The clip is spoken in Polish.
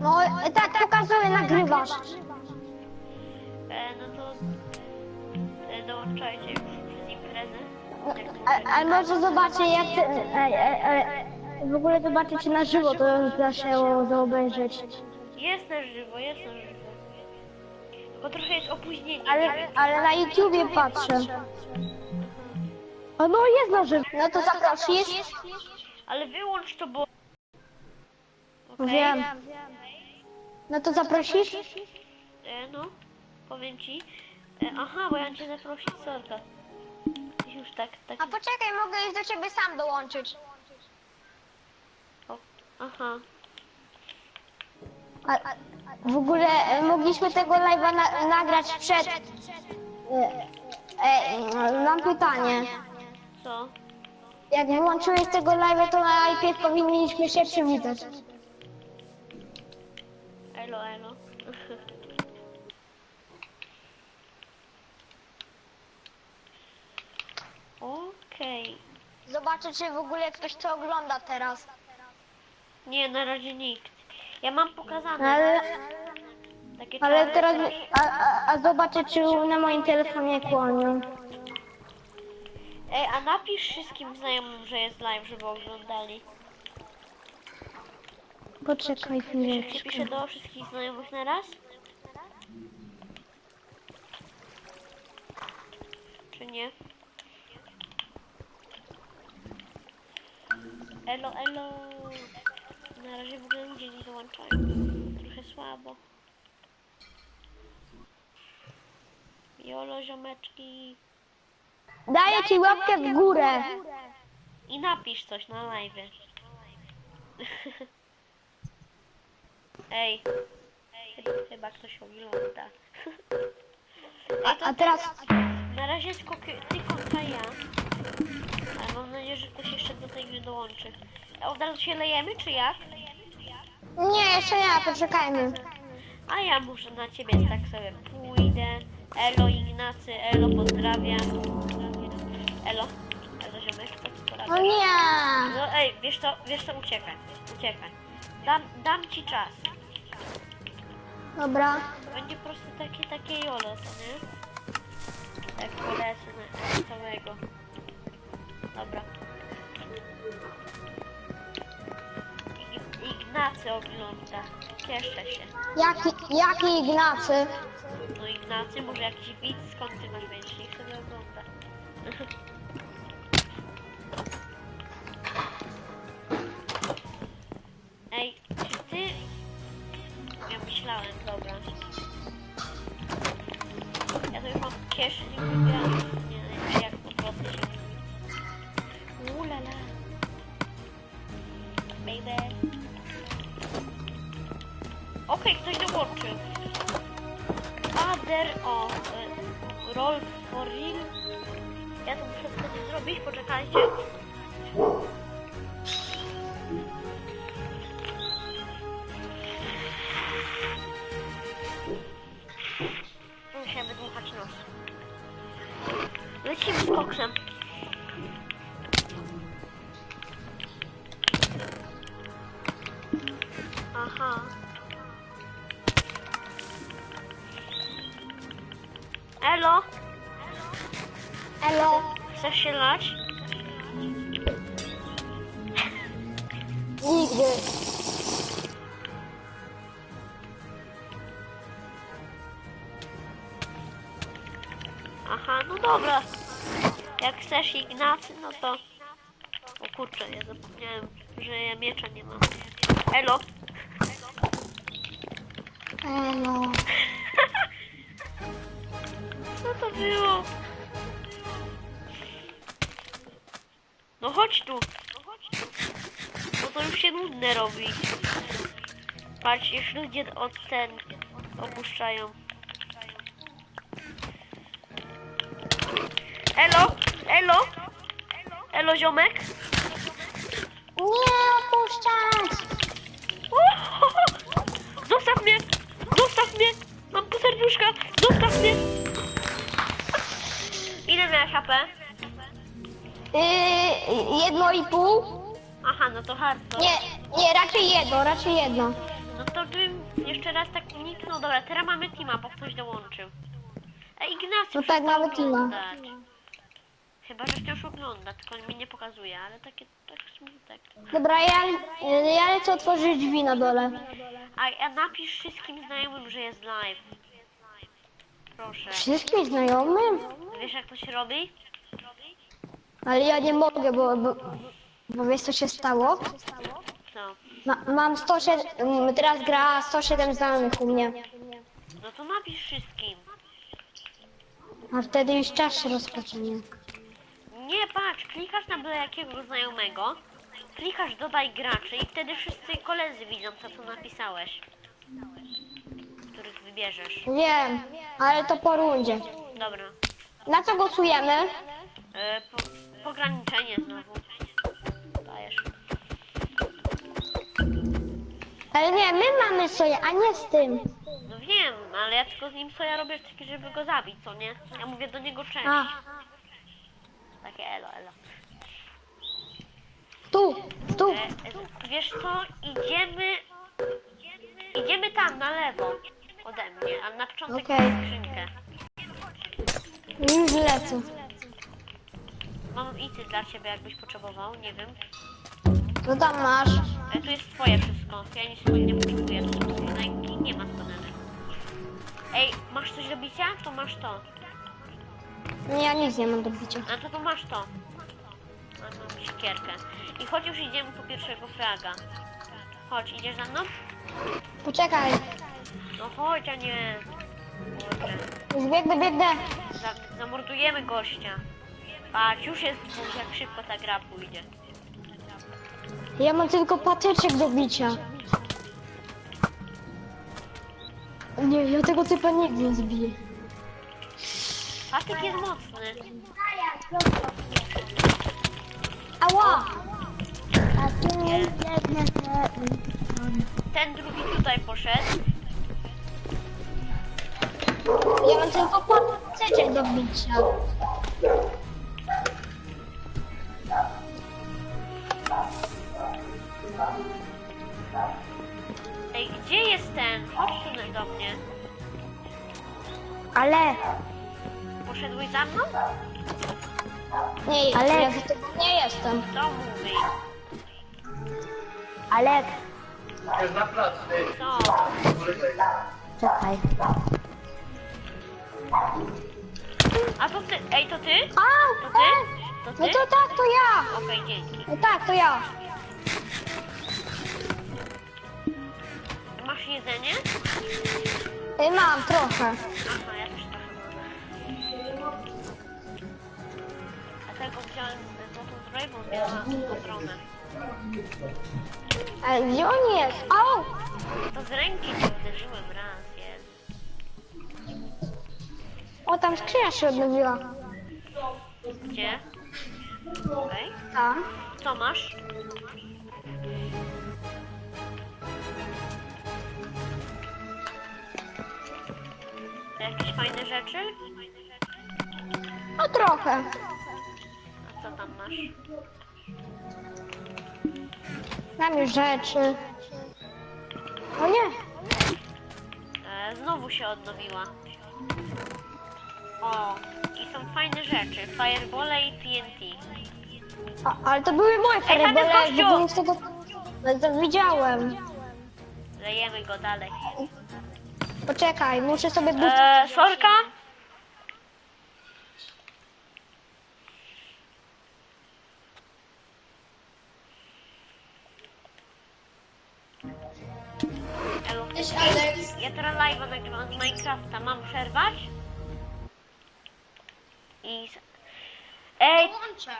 No, tak pokazuję, nagrywasz. E, no to e, dołączajcie przez to A, a może zobaczę jak ty, e, e, e, w ogóle zobaczycie na żywo, to zawsze do obejrzeć. Jest na żywo, jest na żywo. Tylko trochę jest opóźnienie. nie Ale, ale na YouTubie patrzę. O, no jest na żywo. No to zaprosisz? Ale wyłącz to, bo... Okej. Wiem. No to zaprosisz? E, no, powiem ci. E, aha, bo ja cię zaprosić, sorka. Już tak, tak. A poczekaj, mogę już do ciebie sam dołączyć. O, aha. A, w ogóle e, mogliśmy tego live'a na, nagrać przed... E, e, mam pytanie. Co? Jak wyłączyłeś tego live'a, to najpierw powinniśmy się przywitać. Elo, elo. Okej. Zobaczę, czy w ogóle ktoś to ogląda teraz. Nie, na razie nikt. Ja mam pokazane. Ale, Takie ale teraz... A, a, a zobaczę, czy na moim telefonie kłonią. Ej, a napisz wszystkim znajomym, że jest live, żeby oglądali. Poczekaj Czy chwileczkę. piszę do wszystkich znajomych na raz? Czy nie? Elo, elo. Na razie w ogóle ludzie nie dołączają. Trochę słabo. Jolo, ziomeczki. Daję ci łapkę w górę. I napisz coś na live. Ej. Chyba, chyba ktoś ogląda. A, to a teraz... na razie tylko, tylko ta ja. Ale mam nadzieję, że ktoś jeszcze do tej gry dołączy. A od razu się lejemy, czy jak? Nie, jeszcze nie, poczekajmy. A ja muszę na ciebie tak sobie pójdę. Elo Ignacy, Elo pozdrawiam. Elo. Elo ziomeczko, co O nie! No ej, wiesz co, wiesz co, uciekaj, uciekaj. Dam, dam ci czas. Dobra. Będzie po prostu takie, takie jolo, to nie? Jak polecę na całego. Dobra. Ig- Ignacy ogląda. Cieszę się. Jaki, jaki Ignacy? No Ignacy, może jakiś widz, skąd ty masz wiedzieć? Niech sobie ogląda. Baby. Okej, ktoś dołączył. Other o y, roll for real. Ja to muszę wtedy zrobić, poczekajcie. Muszę wydmuchać nos. Lecimy z koksem. Elo, Elo. chcesz się lać? Nigdy. Aha, no dobra. Jak chcesz Ignacy, no to... O kurczę, ja zapomniałem, że ja miecza nie mam. Elo. Elo. To było? No chodź tu. Bo to już się nudne robi. Patrz, już ludzie od ten opuszczają. Elo? Elo? Elo ziomek? Jedno i pół? Aha, no to hardcore. Nie, nie, raczej jedno, raczej jedno. No to bym jeszcze raz tak uniknął. Dobra, teraz mamy teama, bo ktoś dołączył. Ej, Ignacy, No tak, mamy teama. Chyba, że wciąż ogląda, tylko mi nie pokazuje, ale takie, tak smutek. Dobra, ja, ja lecę otworzyć drzwi na dole. A, a napisz wszystkim znajomym, że jest live. Proszę. Wszystkim znajomym? Wiesz jak to się robi? Ale ja nie mogę, bo, bo, bo wiesz co się stało? Co? Ma, mam 107, mm, teraz gra 107 znajomych u mnie. No to napisz wszystkim. A wtedy już czas się rozpocznie. Nie, patrz, klikasz na byle jakiego znajomego, klikasz dodaj graczy i wtedy wszyscy koledzy widzą to, co napisałeś. Których wybierzesz. Wiem, ale to po rundzie. Dobra. Na co głosujemy? E, po, pograniczenie znowu. Dajesz. Ale nie, my mamy sobie, a nie z tym. No wiem, ale ja tylko z nim co ja robię, taki, żeby go zabić, co nie? Ja mówię do niego cześć. A, Takie elo, elo. tu, tu. E, e, wiesz co, idziemy... Idziemy tam, na lewo. Ode mnie, a na początek okay. skrzynkę. Już lecę. Mam ity dla ciebie, jakbyś potrzebował, nie wiem. Co tam masz? E, tu jest twoje wszystko. Ja nic swojego nie potrzebuję. Tu skrzynki, nie ma skanerek. Ej, masz coś do bicia? To masz to. Nie, ja nic nie mam do bicia. A to to masz to. A mam siekierkę. I chodź już idziemy po pierwszego fraga. Chodź, idziesz za mną? Poczekaj, No chodź, a nie. Kurde. już biegnę, biegnę. Za, zamordujemy gościa. Patrz, już jest dwóch, jak szybko ta gra pójdzie. Ja mam tylko patyczek do bicia. Nie, ja tego typa nigdy nie zbiję. Patyk jest mocny. Ała! Ten drugi tutaj poszedł. Ja mam tylko patyczek do bicia. Gdzie jest ten? Chodź tu do mnie. Ale, Poszedłeś za mną? nie, ale ja tego nie jestem. To mówi. Alek, Jest na plac, ty. Co? czekaj. A to ty, ej, to ty? A, To ty? To no ty? to tak, to ja. Okej, dzięki. No tak, to ja. Jedzenie? Y, Mam trochę. Aha, ja też trochę mam. Dlatego wziąłem złotą zbroję, bo miała obronę. Ale gdzie on jest? Au! To z ręki cię uderzyłem raz, jest. O, tam skrzynia się odnowiła. Gdzie? Okej. Tam. Co masz? Jakieś fajne rzeczy? No trochę. A co tam masz? Mam już rzeczy. O nie. E, znowu się odnowiła. O, i są fajne rzeczy. Fireball i TNT. A, ale to były moje gościu! bo z tego... No, to widziałem. Lejemy go dalej. Poczekaj, muszę sobie. E, sorka? Elo. Cześć, Alex. Ja teraz live'a nagrywam z Minecrafta. Mam przerwać? I... Ej, Włączę.